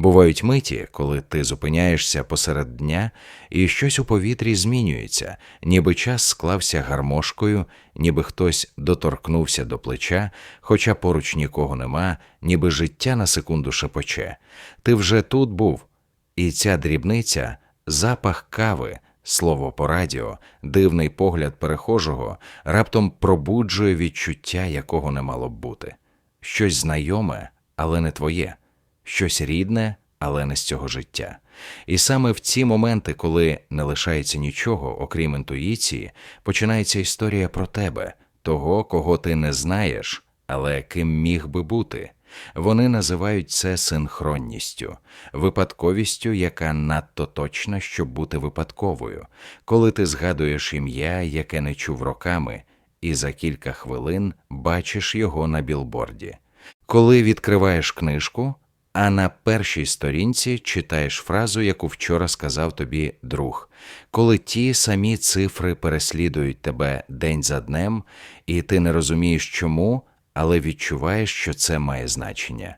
Бувають миті, коли ти зупиняєшся посеред дня, і щось у повітрі змінюється, ніби час склався гармошкою, ніби хтось доторкнувся до плеча, хоча поруч нікого нема, ніби життя на секунду шепоче. Ти вже тут був, і ця дрібниця запах кави, слово по радіо, дивний погляд перехожого раптом пробуджує відчуття, якого не мало б бути. Щось знайоме, але не твоє, щось рідне, але не з цього життя. І саме в ці моменти, коли не лишається нічого, окрім інтуїції, починається історія про тебе, того, кого ти не знаєш, але ким міг би бути. Вони називають це синхронністю, випадковістю, яка надто точна, щоб бути випадковою, коли ти згадуєш ім'я, яке не чув роками, і за кілька хвилин бачиш його на білборді. Коли відкриваєш книжку, а на першій сторінці читаєш фразу, яку вчора сказав тобі друг, коли ті самі цифри переслідують тебе день за днем, і ти не розумієш чому, але відчуваєш, що це має значення.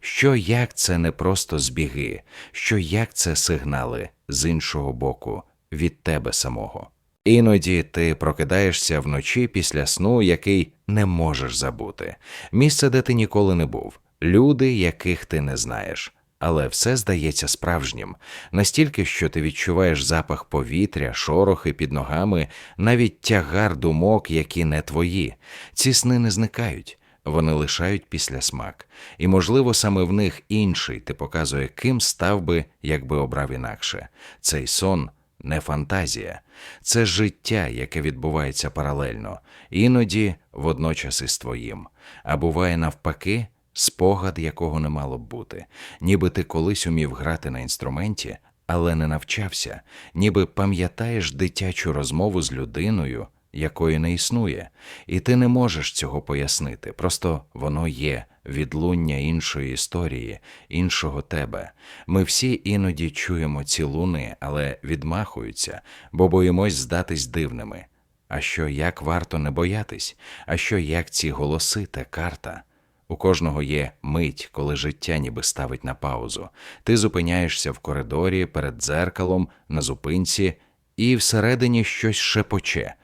Що як це не просто збіги, що як це сигнали з іншого боку, від тебе самого. Іноді ти прокидаєшся вночі після сну, який не можеш забути, місце, де ти ніколи не був, люди, яких ти не знаєш. Але все здається справжнім, настільки, що ти відчуваєш запах повітря, шорохи під ногами, навіть тягар думок, які не твої. Ці сни не зникають, вони лишають після смак. І, можливо, саме в них інший ти показує, ким став би, якби обрав інакше. Цей сон не фантазія, це життя, яке відбувається паралельно, іноді водночас із твоїм. А буває навпаки, спогад, якого не мало б бути, ніби ти колись умів грати на інструменті, але не навчався, ніби пам'ятаєш дитячу розмову з людиною, якої не існує, і ти не можеш цього пояснити. Просто воно є відлуння іншої історії, іншого тебе. Ми всі іноді чуємо ці луни, але відмахуються, бо боїмось здатись дивними. А що як варто не боятись, а що як ці голоси та карта? У кожного є мить, коли життя ніби ставить на паузу. Ти зупиняєшся в коридорі перед дзеркалом, на зупинці, і всередині щось шепоче.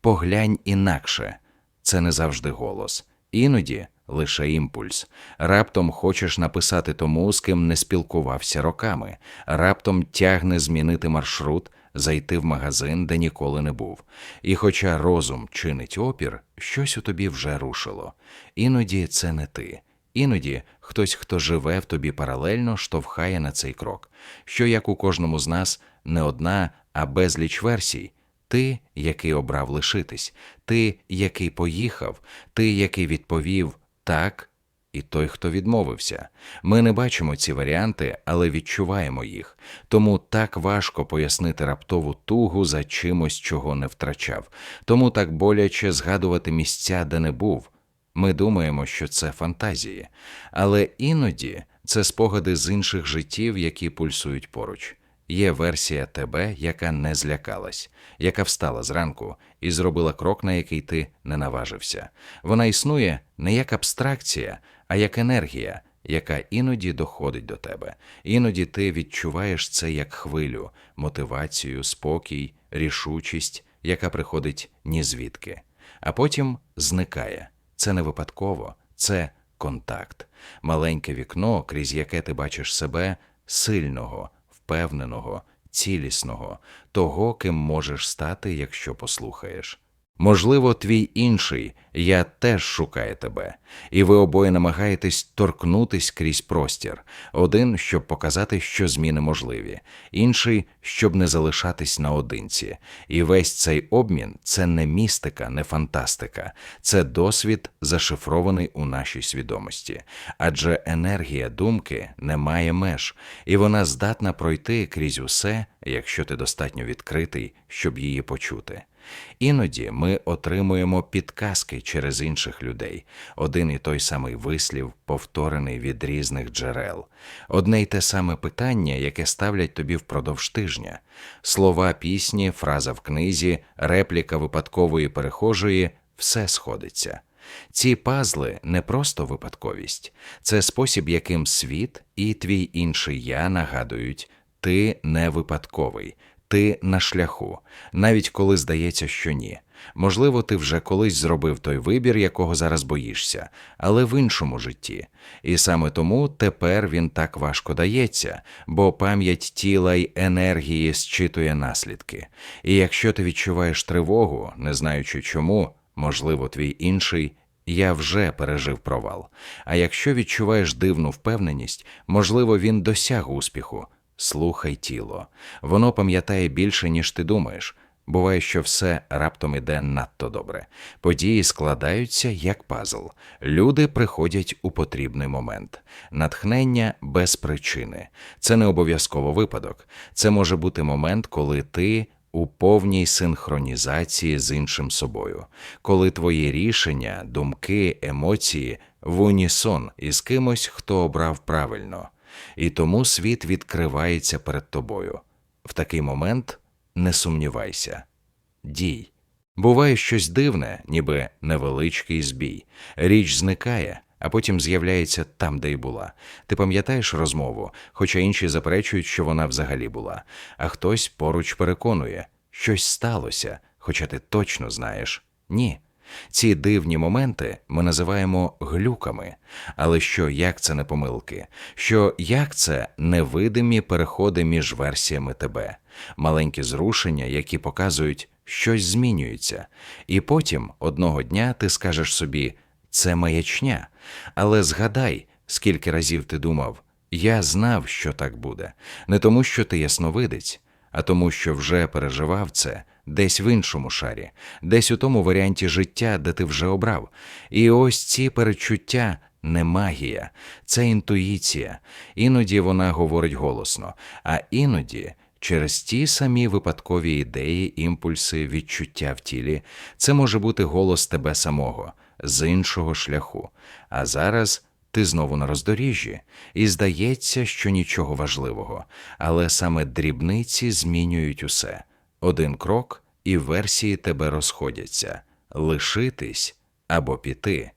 Поглянь інакше. Це не завжди голос. Іноді лише імпульс. Раптом хочеш написати тому, з ким не спілкувався роками, раптом тягне змінити маршрут, зайти в магазин, де ніколи не був. І хоча розум чинить опір, щось у тобі вже рушило. Іноді це не ти. Іноді хтось, хто живе в тобі паралельно, штовхає на цей крок, що як у кожному з нас не одна, а безліч версій. Ти, який обрав лишитись, ти, який поїхав, ти, який відповів так, і той, хто відмовився. Ми не бачимо ці варіанти, але відчуваємо їх. Тому так важко пояснити раптову тугу за чимось, чого не втрачав. Тому так боляче згадувати місця, де не був. Ми думаємо, що це фантазії, але іноді це спогади з інших життів, які пульсують поруч. Є версія тебе, яка не злякалась, яка встала зранку і зробила крок, на який ти не наважився. Вона існує не як абстракція, а як енергія, яка іноді доходить до тебе. Іноді ти відчуваєш це як хвилю, мотивацію, спокій, рішучість, яка приходить ні звідки, а потім зникає. Це не випадково, це контакт, маленьке вікно, крізь яке ти бачиш себе сильного впевненого, цілісного, того, ким можеш стати, якщо послухаєш. Можливо, твій інший я теж шукає тебе, і ви обоє намагаєтесь торкнутись крізь простір, один, щоб показати, що зміни можливі, інший, щоб не залишатись наодинці. І весь цей обмін це не містика, не фантастика, це досвід, зашифрований у нашій свідомості. Адже енергія думки не має меж, і вона здатна пройти крізь усе, якщо ти достатньо відкритий, щоб її почути. Іноді ми отримуємо підказки через інших людей, один і той самий вислів, повторений від різних джерел, одне й те саме питання, яке ставлять тобі впродовж тижня, слова пісні, фраза в книзі, репліка випадкової перехожої все сходиться. Ці пазли не просто випадковість, це спосіб, яким світ і твій інший я нагадують, ти не випадковий, ти на шляху, навіть коли здається, що ні. Можливо, ти вже колись зробив той вибір, якого зараз боїшся, але в іншому житті. І саме тому тепер він так важко дається, бо пам'ять тіла й енергії зчитує наслідки. І якщо ти відчуваєш тривогу, не знаючи чому, можливо, твій інший. Я вже пережив провал. А якщо відчуваєш дивну впевненість, можливо, він досяг успіху. Слухай тіло. Воно пам'ятає більше, ніж ти думаєш. Буває, що все раптом іде надто добре. Події складаються як пазл. Люди приходять у потрібний момент. Натхнення без причини. Це не обов'язково випадок. Це може бути момент, коли ти у повній синхронізації з іншим собою, коли твої рішення, думки, емоції в унісон із кимось, хто обрав правильно, і тому світ відкривається перед тобою. В такий момент не сумнівайся, дій. Буває щось дивне, ніби невеличкий збій. Річ зникає, а потім з'являється там, де й була. Ти пам'ятаєш розмову, хоча інші заперечують, що вона взагалі була, а хтось поруч переконує, щось сталося, хоча ти точно знаєш ні. Ці дивні моменти ми називаємо глюками. Але що як це не помилки? Що як це невидимі переходи між версіями тебе, маленькі зрушення, які показують, щось змінюється, і потім одного дня ти скажеш собі це маячня. Але згадай, скільки разів ти думав, я знав, що так буде, не тому, що ти ясновидець, а тому, що вже переживав це десь в іншому шарі, десь у тому варіанті життя, де ти вже обрав. І ось ці перечуття не магія, це інтуїція. Іноді вона говорить голосно, а іноді. Через ті самі випадкові ідеї, імпульси, відчуття в тілі, це може бути голос тебе самого з іншого шляху. А зараз ти знову на роздоріжжі, і здається, що нічого важливого, але саме дрібниці змінюють усе. Один крок, і версії тебе розходяться лишитись або піти,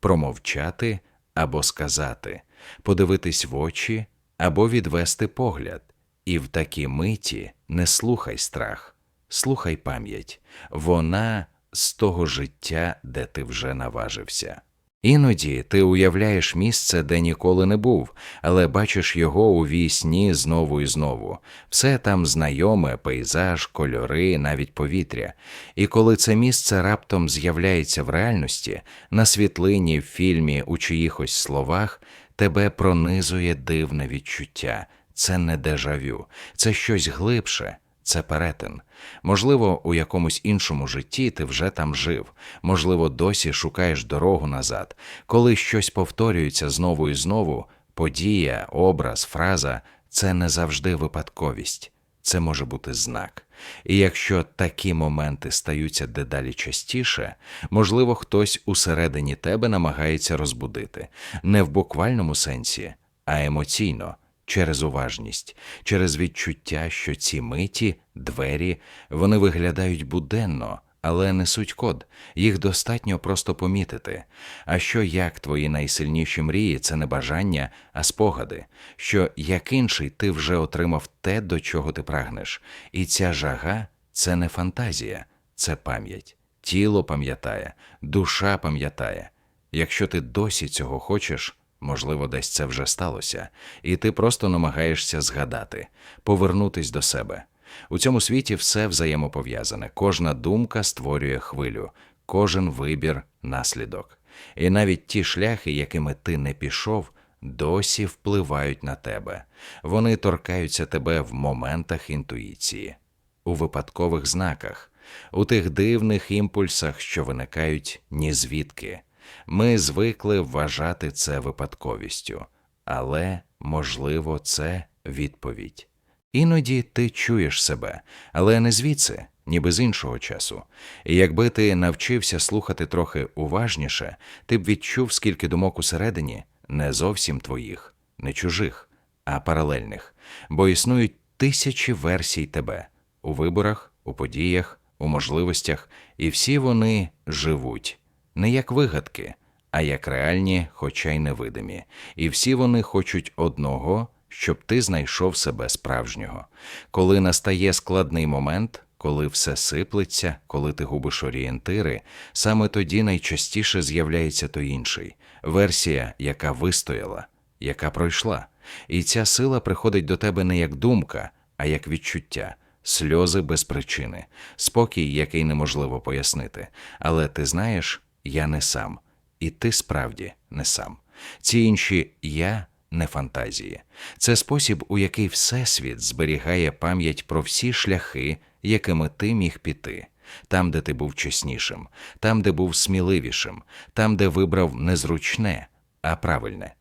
промовчати або сказати, подивитись в очі або відвести погляд. І в такій миті не слухай страх, слухай пам'ять, вона з того життя, де ти вже наважився. Іноді ти уявляєш місце, де ніколи не був, але бачиш його у вісні знову і знову. Все там знайоме, пейзаж, кольори, навіть повітря. І коли це місце раптом з'являється в реальності, на світлині, в фільмі, у чиїхось словах, тебе пронизує дивне відчуття. Це не дежавю, це щось глибше це перетин. Можливо, у якомусь іншому житті ти вже там жив, можливо, досі шукаєш дорогу назад. Коли щось повторюється знову і знову, подія, образ, фраза це не завжди випадковість, це може бути знак. І якщо такі моменти стаються дедалі частіше, можливо, хтось усередині тебе намагається розбудити, не в буквальному сенсі, а емоційно через уважність, через відчуття, що ці миті, двері, вони виглядають буденно, але несуть код, їх достатньо просто помітити. А що як твої найсильніші мрії це не бажання, а спогади, що як інший ти вже отримав те, до чого ти прагнеш, і ця жага це не фантазія, це пам'ять. Тіло пам'ятає, душа пам'ятає. Якщо ти досі цього хочеш, Можливо, десь це вже сталося, і ти просто намагаєшся згадати, повернутись до себе. У цьому світі все взаємопов'язане, кожна думка створює хвилю, кожен вибір наслідок. І навіть ті шляхи, якими ти не пішов, досі впливають на тебе. Вони торкаються тебе в моментах інтуїції, у випадкових знаках, у тих дивних імпульсах, що виникають ні звідки. Ми звикли вважати це випадковістю, але, можливо, це відповідь. Іноді ти чуєш себе, але не звідси, ніби з іншого часу. І якби ти навчився слухати трохи уважніше, ти б відчув, скільки думок усередині не зовсім твоїх, не чужих, а паралельних, бо існують тисячі версій тебе у виборах, у подіях, у можливостях, і всі вони живуть не як вигадки, а як реальні, хоча й невидимі. І всі вони хочуть одного, щоб ти знайшов себе справжнього. Коли настає складний момент, коли все сиплеться, коли ти губиш орієнтири, саме тоді найчастіше з'являється той інший версія, яка вистояла, яка пройшла. І ця сила приходить до тебе не як думка, а як відчуття, сльози без причини, спокій, який неможливо пояснити. Але ти знаєш, я не сам, і ти справді не сам. Ці інші я не фантазії. Це спосіб, у який Всесвіт зберігає пам'ять про всі шляхи, якими ти міг піти. Там, де ти був чеснішим, там, де був сміливішим, там, де вибрав не зручне, а правильне.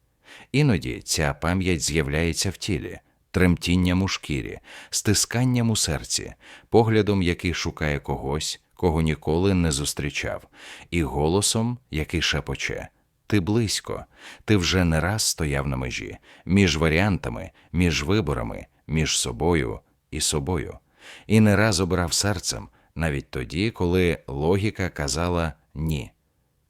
Іноді ця пам'ять з'являється в тілі, тремтінням у шкірі, стисканням у серці, поглядом, який шукає когось, кого ніколи не зустрічав, і голосом, який шепоче. Ти близько, ти вже не раз стояв на межі, між варіантами, між виборами, між собою і собою, і не раз обирав серцем, навіть тоді, коли логіка казала ні.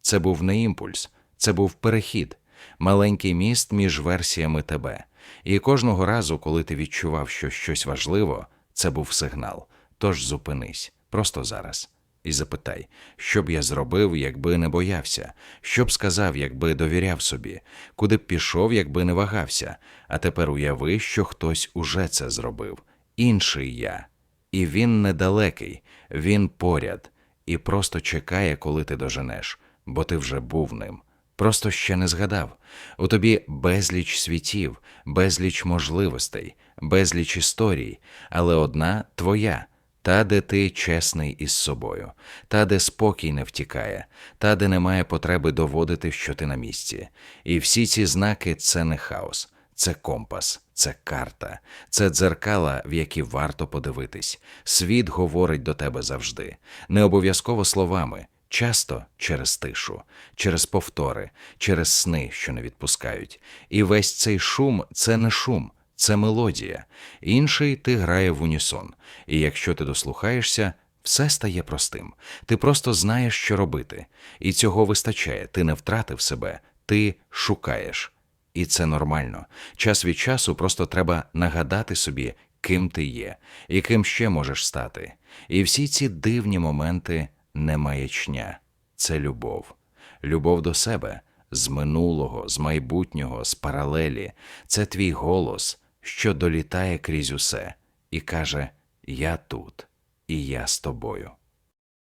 Це був не імпульс, це був перехід, маленький міст між версіями тебе. І кожного разу, коли ти відчував, що щось важливо, це був сигнал. Тож зупинись, просто зараз. І запитай, що б я зробив, якби не боявся, що б сказав, якби довіряв собі, куди б пішов, якби не вагався. А тепер уяви, що хтось уже це зробив, інший я. І він недалекий, він поряд, і просто чекає, коли ти доженеш, бо ти вже був ним. Просто ще не згадав. У тобі безліч світів, безліч можливостей, безліч історій, але одна твоя, та, де ти чесний із собою, та, де спокій не втікає, та, де немає потреби доводити, що ти на місці. І всі ці знаки це не хаос, це компас, це карта, це дзеркала, в які варто подивитись. Світ говорить до тебе завжди, не обов'язково словами. Часто через тишу, через повтори, через сни, що не відпускають. І весь цей шум це не шум, це мелодія. Інший ти грає в унісон. І якщо ти дослухаєшся, все стає простим. Ти просто знаєш, що робити. І цього вистачає. Ти не втратив себе, ти шукаєш. І це нормально. Час від часу просто треба нагадати собі, ким ти є, і ким ще можеш стати. І всі ці дивні моменти не маячня, це любов, любов до себе, з минулого, з майбутнього, з паралелі. Це твій голос, що долітає крізь усе, і каже: Я тут, і я з тобою.